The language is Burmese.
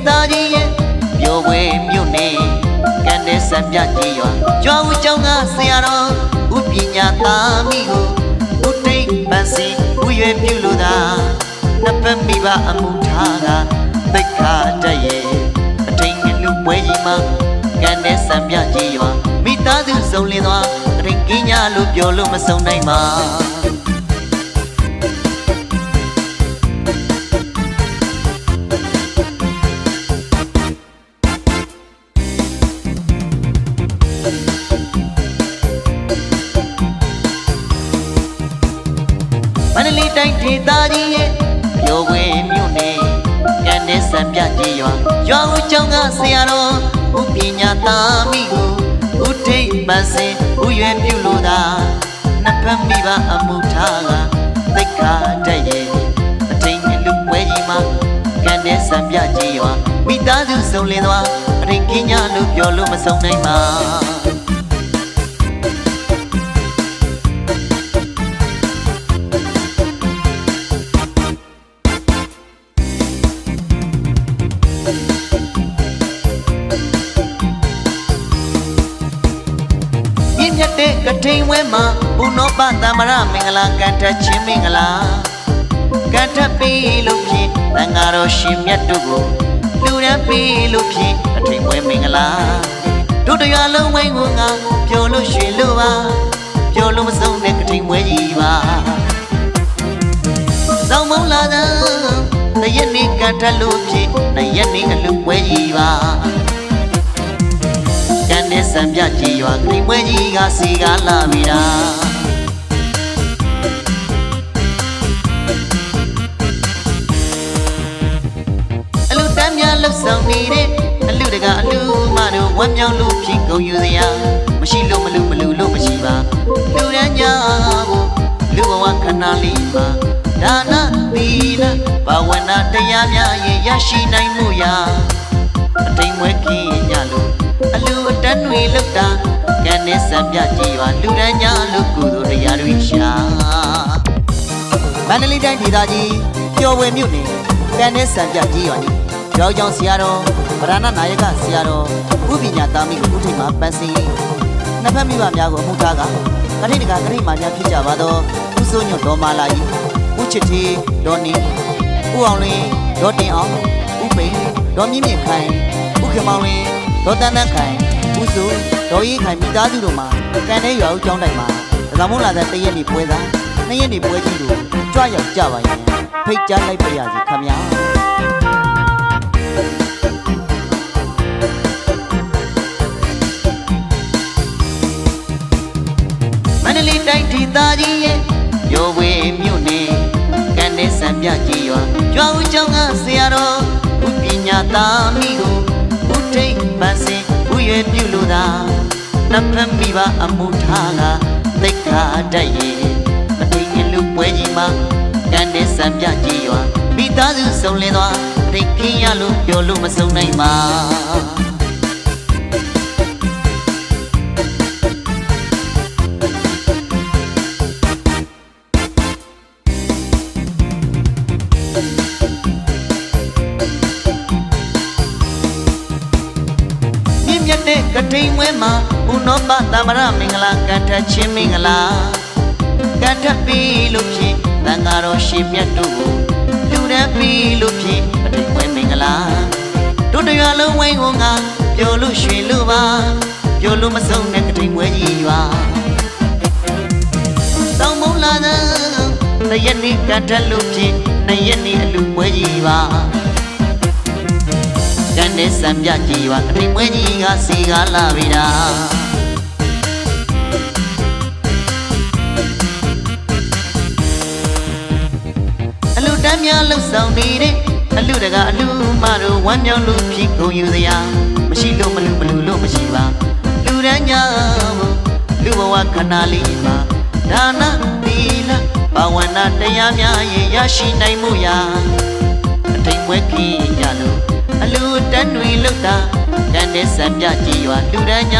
ဒေသကြီးရဲ့ပျော်ပွဲမြို့နယ်ကန်တဲ့စံပြကြီးရွာကျွားဦးကျောင်းကဆရာတော်ဥပညာသားမိကိုဥတိတ်ပန်းစီဥရွယ်ပြုလို့သာနှစ်ပတ်မိဘအမှုထားကသိက္ခာတက်ရဲ့အထိန်ငလူပွဲကြီးမှာကန်တဲ့စံပြကြီးရွာမိသားစုစုံလင်သွားအရင်ကင်းညာလို့ပြောလို့မဆုံးနိုင်ပါ တလေးတိုင်းဒေသကြီးရဲ့ပျော်ပွဲမြို့နယ်ကန်တဲ့စံပြကြီးရွာရွာဦးကျောင်းကဆရာတော်ဥပညာသားမိကိုဥထိတ်ပန်းစင်ဥရွယ်ပြုလို့သာနှစ်ဖက်မိဘအမှုထားကသိက္ခာတက်ရဲ့အထိန်လူပွဲကြီးမှာကန်တဲ့စံပြကြီးရွာမိသားစုစုံလင်သွားအရင်ကင်းညာလို့ပြောလို့မဆုံးနိုင်ပါ တ်တဲ့ကထိန်ဝဲမှာဘုနောပသမရမင်္ဂလာကန်ထချင်းမင်္ဂလာကန်ထပေးလို့ဖြင့်တန်ဃာတော်ရှင်မြတ်တို့ကိုလူရန်ပေးလို့ဖြင့်ကထိန်ဝဲမင်္ဂလာတို့တရားလုံးဝိုင်းကိုငါပျော်လို့ရွှင်လို့ပါပျော်လို့မဆုံးတဲ့ကထိန်ဝဲကြီးပါစောင်းမုံလာတဲ့တရက်နေ့ကန်ထလို့ဖြင့်တရက်နေ့အလူပွဲကြီးပါက န်တဲ့စံပြကြီးရွာဂရိမွဲကြီးကစီကားလာပြီလားအလူတမ်းများလှုပ်ဆောင်နေတဲ့အလူတကအလူမတို့ဝမ်းမြောက်လို့ဖြစ်ကုန်ယူစရာမရှိလို့မလူမလူလို့မရှိပါလူရန်ညာကိုလူဘဝခဏလေးမှာဒါနသီလဘာဝနာတရားများရင်ရရှိနိုင်မှုရာအတိမ်မွဲခင်းညလို့အလူအတ န်းတွေလောက်တာကန်နဲ့စံပြကြည်ရွာလူတန်းညာလို့ကုသိုလ်တရားတွေရှာမန္တလေးတိုင်းဒေသကြီးပျော်ဝယ်မြို့နယ်ကန်နဲ့စံပြကြည်ရွာကြီးကျောင်းကျောင်းဆရာတော်ဗရဏနာယကဆရာတော်ဥပညာသားမိကိုဥထိပ်မှာပန်းစင်နှစ်ဖက်မိဘများကိုအမှုထားကကတိတကကတိမာများဖြစ်ကြပါတော့ဥစိုးညွတ်တော်မာလာကြီးဥချစ်တီဒေါ်နီဥအောင်လင်းဒေါ်တင်အောင်ဥပိန်ဒေါ်မြင့်မြင့်ခိုင်ဥခင်မောင်လင်းဒေါ်တန်းတန်းခိုင် ဥစုဒေါ်ရေးခိုင်မိသားစုတို့မှာကန်တဲ့ရွာဦးကျောင်းတိုင်မှာသံမုန်းလာတဲ့တရက်နေပွဲသားနှစ်ရက်နေပွဲကြီးကိုကြွရောက်ကြပါရင်ဖိတ်ကြားလိုက်ပါရစေခမညာမန္တလေးတိုင်းဒေသကြီးရဲ့ရောဝေမြို့နယ်ကန်တဲ့စံပြကြီးရွာကျွာဦးကျောင်းကဆရာတော်ဥပညာသားမိကို နှစ်ဖက်မိဘအမှုထားကသိက္ခာတက်ရဲ့အထိန်လူပွဲကြီးမှာကန်တဲ့စံပြကြီးရွာမိသားစုစုံလင်သွားတိတ်ခင်းရလို့ပြောလို့မဆုံးနိုင်ပါမြင့်မြတ်တဲ့ကထိန်ဝဲမှာ ဘုနောပသမရမင်္ဂလာကထချင်းမင်္ဂလာကထပြီလို့ဖြင့်တန်ဃာတော်ရှင်မြတ်တို့ကိုလူရန်ပြီလို့ဖြင့်ကထိန်ဝဲမင်္ဂလာတို့တရားလုံးဝိုင်းကိုငါပျော်လို့ရွှင်လို့ပါပျော်လို့မဆုံးတဲ့ကထိန်ဝဲကြီးပါတောင်းမုံလာတဲ့တရက်နေ့ကထလို့ဖြင့်နှစ်ရက်နေ့အလူပွဲကြီးပါ ကန်တဲ့စံပြကြီးရွာအထိန်မွဲကြီးကစီကားလာပြီလားအလူတမ်းများလှုပ်ဆောင်နေတဲ့အလူတကအလူမတို့ဝမ်းမြောက်လို့ဖြစ်ကုန်ယူစရာမရှိလို့မလူမလူလို့မရှိပါလူတန်းညာဘူးလူဘဝခဏလေးမှာဒါနသီလဘာဝနာတရားများရင်ရရှိနိုင်မှုရာအထိန်မွဲခင်းရလို့ အလူတန်းတွေလုတ်တာတန်တဲ့စံပြကြည်ရွာလူရန်ညာလို့ကုလိုတရားတွေရှာ